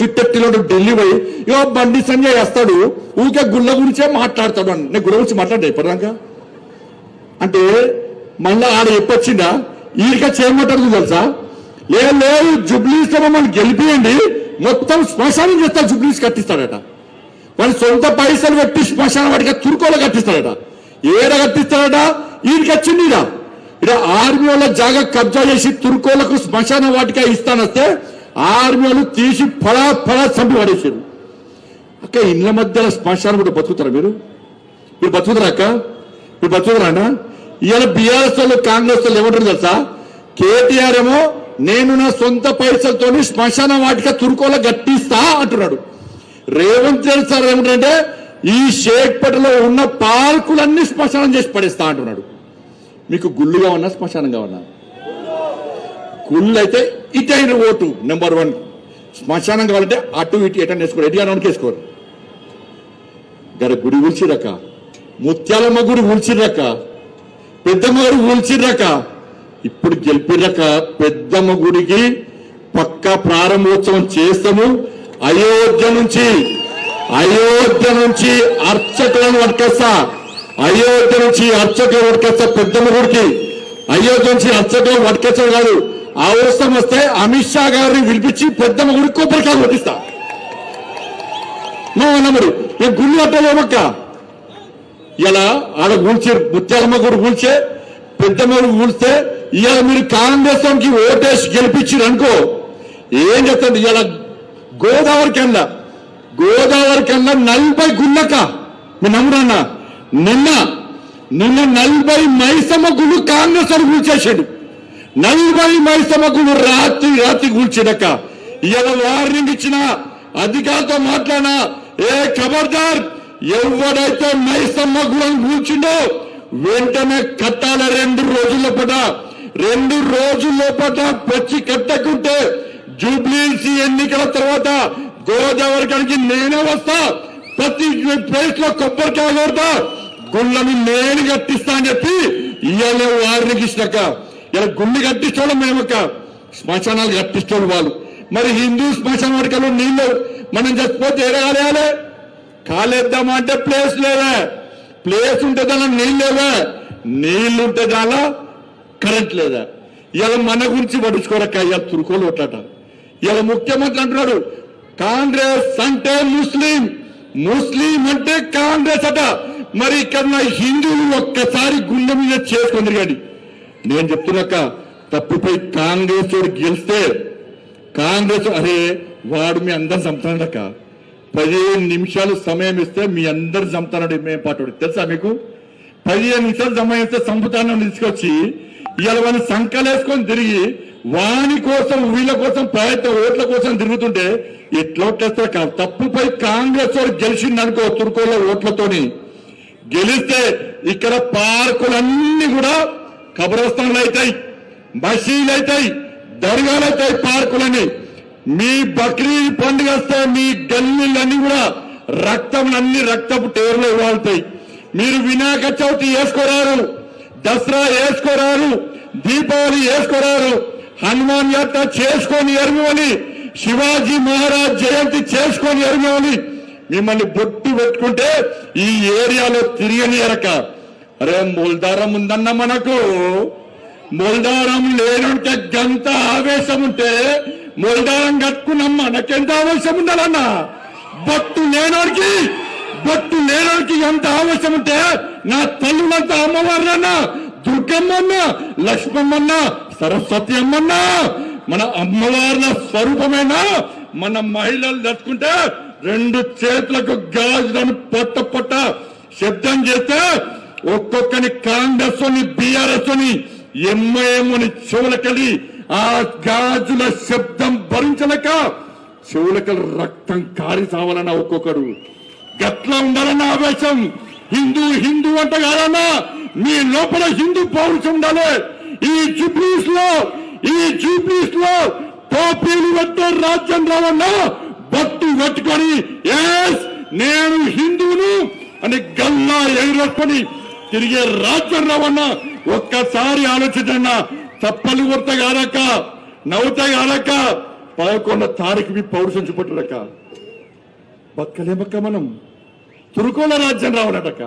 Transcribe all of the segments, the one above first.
చిట్టెట్టిలో ఢిల్లీ పోయి ఇగో బండి సంజయ్ వస్తాడు ఊకే గుళ్ళ గురించే మాట్లాడతాడు అని. నేను గుళ్ళ గురించి మాట్లాడే ఇప్పటిదాకా. అంటే మళ్ళా ఆడ ఎప్పొచ్చిందా ఈడిక చేయమంటారు తెలుసా? ఏ లేదు జుబ్లీస్ మమ్మల్ని గెలిపియండి మొత్తం శ్మశానం చేస్తారు జుబ్లీస్ కట్టిస్తాడట వాడి సొంత పైసలు పెట్టి శ్మశానం వాడికి తురుకోలో కట్టిస్తాడట ఏడ కట్టిస్తాడట ఈడికి వచ్చింది ఇడ ఆర్మీ వాళ్ళ జాగా కబ్జా చేసి తురుకోలకు శ్మశాన వాటిక ఇస్తానస్తే ఆర్మీ వాళ్ళు తీసి ఫలా ఫలా చంపి పడేసారు అక్క ఇళ్ళ మధ్యలో శ్మశానం కూడా బతుకుతారా మీరు? మీరు బతుకుతారా అక్క? మీరు బతుకుతారా అన్న? ఇవాళ బీఆర్ఎస్ వాళ్ళు కాంగ్రెస్ వాళ్ళు ఏమంటారు తెలుసా? కేటీఆర్ ఏమో నేను నా సొంత పైసలతో శ్మశాన వాటిక తురుకోల గట్టిస్తా అంటున్నాడు. రేవంత్ రెడ్డి సార్ ఏమిటంటే ఈ షేక్పేటలో ఉన్న పార్కులన్నీ శ్మశానం చేసి పడేస్తా అంటున్నాడు. మీకు గుళ్ళుగా ఉన్నా శ్మశానంగా ఉన్నా స్కూళ్ళు అయితే ఇటైన ఓటు నెంబర్ వన్. శ్మశానం కావాలంటే అటు ఇటు ఎటని వేసుకోరు ఎటు వేసుకోరు గడ గుడి ఊల్చిరక ముత్యాలమ్మ గుడి ఊల్చిరక పెద్దమ్మ గుడి ఊల్చిరక ఇప్పుడు గెలిపిరక పెద్దమ్మ గుడికి పక్కా ప్రారంభోత్సవం చేస్తాము. అయోధ్య నుంచి అయోధ్య నుంచి అర్చకులను పట్టుకొస్తా. అయోధ్య నుంచి అర్చకులను పట్టుకొస్తా పెద్దమ్మ గుడికి. అయోధ్య నుంచి అర్చకులను పట్టుకొచ్చడం కాదు. అవసరం వస్తే అమిత్ షా గారిని పిలిపించి పెద్దమ్మ గుడి కొబ్బరికాయ కొట్టిస్తా. మా మరి ఈ గుళ్ళు కట్టలేమక్క ఇలా ఆడ కూల్చే ముత్యాలమ్మ గుడి కూల్చే పెద్దమ్మ గుడి కూల్స్తే ఇలా మీరు కాంగ్రెస్కి ఓటేసి గెలిపించారు అనుకో. ఏం చెప్తుంది ఇలా గోదావరి కన్నా గోదావరి కన్నా నలభై గుళ్ళక మీ నమ్మురన్న నిన్న నిన్న నలభై మైసమ్మ గుళ్ళు కాంగ్రెస్ వాడు కూల్చేసాడు నలభై మైసమ్మ రాత్రి రాత్రి కూల్చాడక్క ఇలా వార్నింగ్ ఇచ్చిన అధికారులతో మాట్లాడినా ఏ ఖబర్దార్ ఎవడైతే మైసమ్మ గుళ్ళని కూల్చిండో వెంటనే కట్టాల రెండు రోజుల పట రెండు రోజుల పట పచ్చి కట్టకుంటే జూబ్లీసీ ఎన్నికల తర్వాత గోదావరి కడికి నేనే వస్తా. ప్రతి ప్లేస్లో కొబ్బరికాయ కొడతా. గుళ్ళని నేను కట్టిస్తా అని చెప్పి ఇవాళ వారికి ఇచ్చినాక. ఇలా గుళ్ళు కట్టించడం ఒక శ్మశానాలు కట్టించడం వాళ్ళు. మరి హిందూ శ్మశాన వాటికలు నీళ్ళు మనం చచ్చిపోతే ఏడాలి కాలేద్దామా అంటే ప్లేస్ లేదా. ప్లేస్ ఉంటే దాని నీళ్ళు లేవా. నీళ్ళు ఉంటే దానిలో కరెంట్ లేదా. ఇలా మన గురించి పట్టించుకోరక్క ఇలా తురుకోలు కొట్టాట ఇలా ముఖ్యమంత్రి అంటున్నాడు కాంగ్రెస్ అంటే ముస్లిం. ముస్లిం అంటే కాంగ్రెస్ అట. మరి ఇక్కడ హిందువులు ఒక్కసారి గుండె మీద చేసుకొని కానీ నేను చెప్తున్నాక తప్పిపోయి కాంగ్రెస్ వాడు గెలిస్తే కాంగ్రెస్ అరే వాడు మీ అందరిని చంపుతాడక్క పదిహేను నిమిషాలు సమయం ఇస్తే మీ అందరు చంపుతాడు మేము పాటు తెలుసా మీకు? పదిహేను నిమిషాలు సమయం ఇస్తే చంపుతానని తీసుకొచ్చి ఇవాళ వాళ్ళు సంకలేసుకొని తిరిగి వాని కోసం వీళ్ళ కోసం ప్రయత్నం ఓట్ల కోసం తిరుగుతుంటే ఎట్లా ఓట్లేస్తారు కాదు తప్పుపై కాంగ్రెస్ వాడు గెలిచింది అనుకో తుర్కోలో ఓట్లతోని. గెలిస్తే ఇక్కడ పార్కులన్నీ కూడా కబరస్థానాలు అవుతాయి మసీలు అవుతాయి దర్గాలు అవుతాయి పార్కులని మీ బక్రీద్ పండుగ వస్తే మీ గల్లీలన్నీ కూడా రక్తం అన్ని రక్తపు టేర్లు వాళ్తాయి మీరు వినాయక చవితి వేసుకోరారు దసరా వేసుకోరారు దీపావళి వేసుకోరారు హనుమాన్ యాత్ర చేసుకొని ఎరగమని శివాజీ మహారాజ్ జయంతి చేసుకొని ఎరుమని మిమ్మల్ని బొట్టు పెట్టుకుంటే ఈ ఏరియాలో తిరిగని ఎరక. అరే మూలధారం ఉందన్న మనకు. మూలధారం లేనుంటే గంత ఆవేశం ఉంటే మూలధారం కట్టుకున్నాం మనకెంత ఆవేశం ఉండాలన్నా? బొట్టు లేనోడికి బొట్టు లేనోడికి ఎంత ఆవేశం ఉంటే నా తల్లులంత అమ్మవారినన్నా దుర్గమ్మన్న లక్ష్మమ్మన్న సరస్వతి అమ్మన్న మన అమ్మవార్ల స్వరూపమైన? మన మహిళలు దట్టుకుంటే రెండు చేతులకు గాజులను పొట్ట పొట్ట శబ్దం చేస్తే ఒక్కొక్కని కాంగ్రెస్ అని బీఆర్ఎస్ అని ఎంఐఎంని చెవులకలి ఆ గాజుల శబ్దం భరించలేక చెవులకలు రక్తం కారి సావాలన్న ఒక్కొక్కడు. గట్లా ఉండాలన్న ఆవేశం. హిందూ హిందూ అంట కాదన్నా మీ లోపల హిందూ పౌరుషం ఉండాలి. ఈ జూబ్లీస్లో ఈ జూబ్లీస్లో టోపీలు పెట్టే రాజ్యం రావన్నా బట్టు పెట్టుకొని ఎస్ నేను హిందువును అని గల్లా ఎగురొట్టుకొని తిరిగే రాజ్యం రావన్నా ఒక్కసారి ఆలోచించన్నా తప్పలు కొరత కాలక నవ్వుత కాలక పదకొండ తారీఖు మీ పౌరుషం చూపట్టుడక బక్కలేమక్క మనం. తురుకోల రాజ్యం రావనటక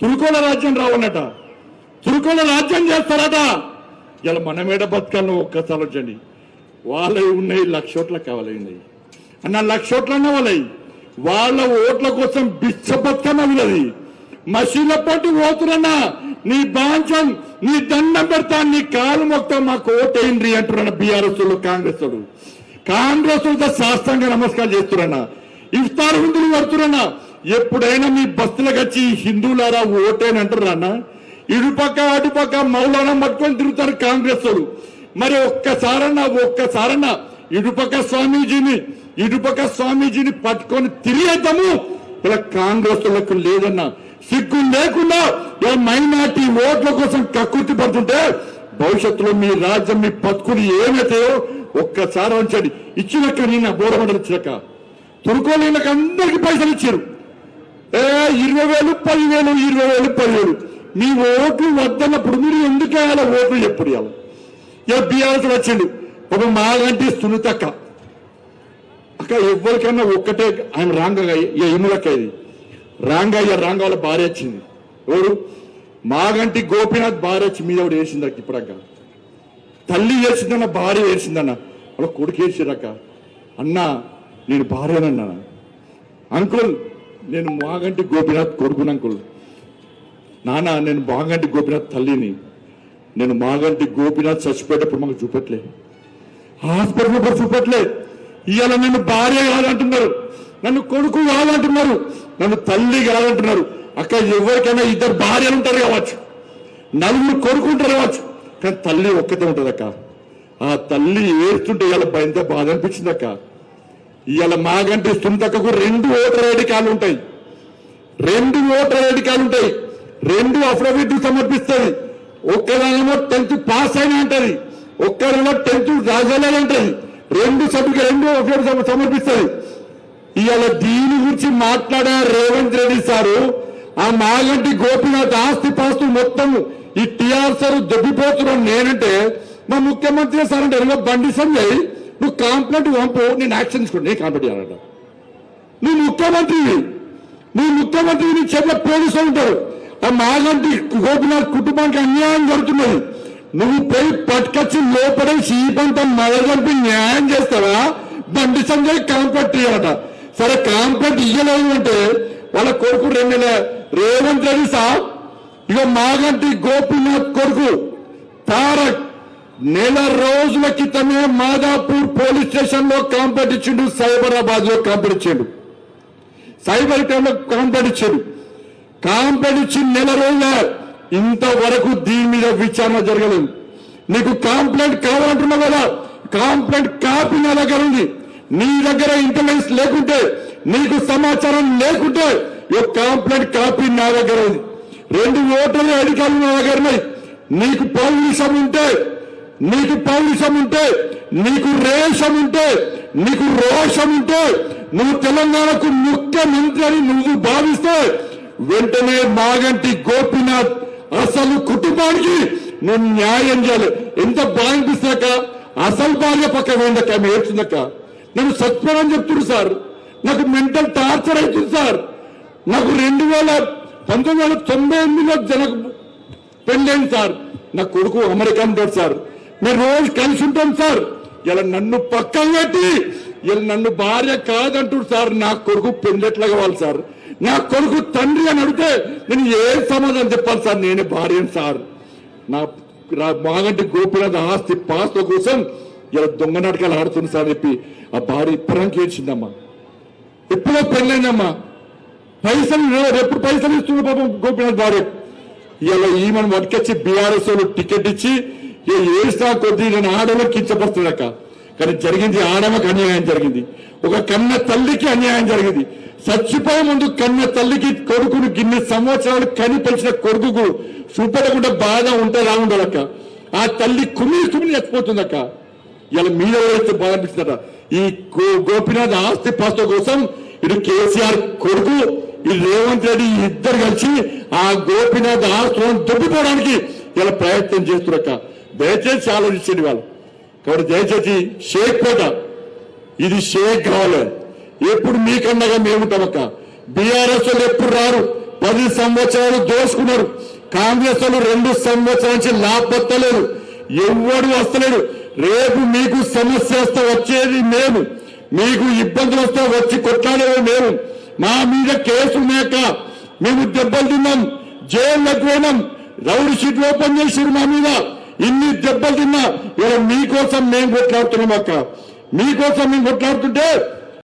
తురుకోల రాజ్యం రావనట తురుకోల రాజ్యం చేస్తారట. ఇలా మనమేడ బతకాలను ఒక్కసారి ఆలోచండి వాళ్ళవి ఉన్నాయి లక్షోట్ల కావాలి అన్న లక్షోట్లన్న వాళ్ళవి వాళ్ళ ఓట్ల కోసం బిచ్చ బతుకమ్మ ఉన్నది. మసీల పట్టు పోతున్నా నీ బాంచం నీ దండం పెడతా నీ కాలు మొత్తం మాకు ఓటేయండి అంటున్నాడు బీఆర్ఎస్ కాంగ్రెస్ కాంగ్రెస్ శాస్త్రంగా నమస్కారం చేస్తున్నా ఇఫ్తార్ విందులు పడుతున్నా ఎప్పుడైనా మీ బస్సులకు వచ్చి హిందువులారా ఓటేని అంటారా ఇటుపక్క అటుపక్క మౌలానా పట్టుకొని తిరుగుతారు కాంగ్రెస్ మరి ఒక్కసారన్నా ఒక్కసారన్నా ఇటుపక్క స్వామీజీని ఇటుపక్క స్వామీజీని పట్టుకొని తిరిగేద్దాము. ఇలా కాంగ్రెస్ వాళ్ళకు లేదన్నా సిగ్గు లేకుండా ఇలా మైనార్టీ ఓట్ల కోసం కక్కుర్తి పడుతుంటే భవిష్యత్తులో మీ రాజ్యం మీ బతుకులు ఏమైతాయో ఒక్కసారి ఉంచండి ఇచ్చినక్క నిన్న బోరమండలి ఇచ్చినక్క. తురుకోలేళ్ళకి అందరికి పైసలు ఇచ్చారు. ఏ ఇరవై వేలు పదివేలు ఇరవై వేలు పదివేలు. మీ ఓట్లు వద్దన్నప్పుడు మీరు ఎందుకు వేయాలి ఓట్లు ఎప్పుడు ఇవ్వాలి ఇక బీఆర్ఎస్ వచ్చిండు. ఒక మాగంటి సునీతక్క. అక్క ఎవరికైనా ఒక్కటే ఆయన రాంగ ఇములక్క ఇది. రాంగయ్య రాంగ వాళ్ళ భార్య వచ్చింది ఎవరు? మాగంటి గోపీనాథ్ భార్య వచ్చి మీద ఒకటి వేసింది అక్క ఇప్పుడక్క. తల్లి వేసిందన్న భార్య వేసిందన్న వాళ్ళ కొడుకు వేసిరక్క అన్న నేను భార్యనన్నా. అంకుల్ నేను మాగంటి గోపీనాథ్ కొడుకుని అంకుల్. నాన్న నేను మాగంటి గోపీనాథ్ తల్లిని. నేను మాగంటి గోపీనాథ్ చచ్చిపోయేటప్పుడు మాకు చూపట్లే హాస్పిటల్ కూడా చూపట్లే ఇవాళ నన్ను భార్య కాదంటున్నారు. నన్ను కొడుకు కాదంటున్నారు. నన్ను తల్లి కాదంటున్నారు అక్క ఎవరికైనా ఇద్దరు భార్యలు ఉంటారు కావచ్చు. నలుగురు కొడుకుంటారు కావచ్చు. కానీ తల్లి ఒక్కతే ఉంటుంది అక్క. ఆ తల్లి ఏడుస్తుంటే ఇవాళ ఎంత బాధ అనిపించింది అక్క. ఇవాళ మాగంటే సుంతక్కకు రెండు ఓటర్ ఐడి కార్డులు ఉంటాయి. రెండు ఓటర్ ఐడి కార్డులు ఉంటాయి. రెండు అఫిడవిట్లు సమర్పిస్తుంది. ఒక్కదానేమో టెన్త్ పాస్ అయినా అంటది. ఒక్కరేమో టెన్త్ రాజాలని అంటది రెండు సభ్యులు రెండు అఫిడవిట్ సమర్పిస్తుంది. ఇవాళ దీని గురించి మాట్లాడే రేవంత్ రెడ్డి సారు ఆ మాగంటి గోపినాథ్ ఆస్తి పాస్తు మొత్తం ఈ టిఆర్ సార్ నేనంటే మా ముఖ్యమంత్రి సార్ అంటే "ఇదిగో బండి సంజయ్ నువ్వు కాంప్లైంట్ పంపు నేను యాక్షన్ తీసుకోండి నేను కాంప్లైంట్ చేయాలంట. నీ ముఖ్యమంత్రి నీ ముఖ్యమంత్రి నీ చేతిలో పోలీసులు ఉంటారు. ఆ మాగంటి గోపినాథ్ కుటుంబానికి అన్యాయం జరుగుతున్నది. నువ్వు పోయి పట్టుకొచ్చి లోపడే చీపంతా మరగలిపి న్యాయం చేస్తావా? బండి సంజయ్ కాంప్లైంట్ ఇవ్వాలట సరే కాంప్లెంట్ ఇయ్యలేదు అంటే వాళ్ళ కొడుకు రెండు నెల రేవంత్ రెడ్డి సార్ ఇక మాగంటి గోపీనాథ్ కొడుకు తారక్ నెల రోజుల క్రితమే మాదాపూర్ పోలీస్ స్టేషన్లో కాంప్లైంట్ ఇచ్చిండు సైబరాబాద్లో కాంప్లైంట్ ఇచ్చిండు సైబర్ టైంలో లో ఇచ్చిండు ఇచ్చాడు కాంప్లైంట్ నెల రోజుల ఇంతవరకు దీని మీద విచారణ జరగలేదు. నీకు కాంప్లైంట్ కావాలంటున్నావు కదా? కాంప్లైంట్ కాపీ నా దగ్గర ఉంది. నీ దగ్గర ఇంటెలిజెన్స్ లేకుంటే నీకు సమాచారం లేకుంటే ఈ కాంప్లైంట్ కాపీ నా దగ్గర ఉంది. రెండు ఓటర్లు అడిగాలి నా దగ్గర ఉన్నాయి. నీకు పౌరుషం ఉంటే నీకు పౌరుషం ఉంటే నీకు రేషం ఉంటే నీకు రోషం ఉంటే నువ్వు తెలంగాణకు ముఖ్యమంత్రి అని నువ్వు భావిస్తే వెంటనే మాగంటి గోపీనాథ్ అసలు కుటుంబానికి నువ్వు న్యాయం చేయాలి. ఎంత బాగా అనిపిస్తాక అసలు భార్య పక్క వేయందక్క ఆమె ఏడ్చిందక్క నన్ను సత్పరం చెప్తున్నారు సార్. నాకు మెంటల్ టార్చర్ అవుతుంది సార్. నాకు రెండు వేల పంతొమ్మిది వందల తొంభై ఎనిమిదిలో జనకు పెళ్ళైంది సార్. నా కొడుకు అమెరికన్ ఉంటాడు సార్. మేము రోజు కలిసి ఉంటాం సార్. ఇలా నన్ను పక్కన పెట్టి ఇలా నన్ను భార్య కాదంటుడు సార్. నా కొడుకు పెళ్ళెట్లా కావాలి సార్. నా కొడుకు తండ్రి అని అడిగితే నేను ఏ సమాధానం చెప్పాలి సార్? నేనే భార్యను సార్. నా మాగంటి గోపినాథ్ ఆస్తి పాస్త కోసం ఇలా దొంగ నాటకాలు ఆడుతుంది సార్ చెప్పి ఆ భార్య ఇప్పుడు ఏడ్చిందమ్మా. ఎప్పుడో పెళ్ళైందమ్మా. పైసలు ఎప్పుడు పైసలు ఇస్తుంది పాపం గోపినాథ్ భార్య. ఇలా ఈమెను పట్టుకొచ్చి బీఆర్ఎస్ వాళ్ళు టికెట్ ఇచ్చి ఏసా కొద్దీ నేను ఆడలో కించపరుస్తుందక్క కానీ జరిగింది ఆడమకు అన్యాయం జరిగింది. ఒక కన్న తల్లికి అన్యాయం జరిగింది. చచ్చిపోయే ముందు కన్న తల్లికి కొడుకును గిన్నె సంవత్సరాలు కని పెంచిన కొడుకుకు చూపెట్టకుండా బాధ ఉంటే రా ఆ తల్లి కుమిలి కుమిలి చచ్చిపోతుందక్క. ఇలా మీద వేస్తే బాగా ఈ గోపీనాథ్ గోపినాథ్ ఆస్తి పాస్త కోసం ఇటు కేసీఆర్ కొడుకు ఈ రేవంత్ రెడ్డి ఈ ఇద్దరు కలిసి ఆ గోపినాథ్ ఆస్తులను దొబ్బుకోవడానికి ఇలా ప్రయత్నం చేస్తున్నక్క దయచేసి ఆలోచించండి వాళ్ళు కాబట్టి దయచేసి షేక్పేట ఇది షేక్ కావాలి. ఎప్పుడు మీకన్నగా మేముంటామక్క బీఆర్ఎస్ వాళ్ళు ఎప్పుడు రారు. పది సంవత్సరాలు దోసుకున్నారు. కాంగ్రెస్ వాళ్ళు రెండు సంవత్సరాల నుంచి లాభపత్తలేరు ఎవడు వస్తలేడు. రేపు మీకు సమస్య వస్తే వచ్చేది మేము. మీకు ఇబ్బందులు వస్తే వచ్చి కొట్లాడేది మేము. మా మీద కేసు మేక. మేము దెబ్బలు తిన్నాం. జైల్లోకి పోయినాం. రౌడ్ షీట్లు ఓపెన్ చేసిరు మా మీద. ఇన్ని దెబ్బలు తిన్నా. ఇలా మీకోసం మేము కొట్లాడుతున్నాం అక్క. మీకోసం మేము కొట్లాడుతుంటే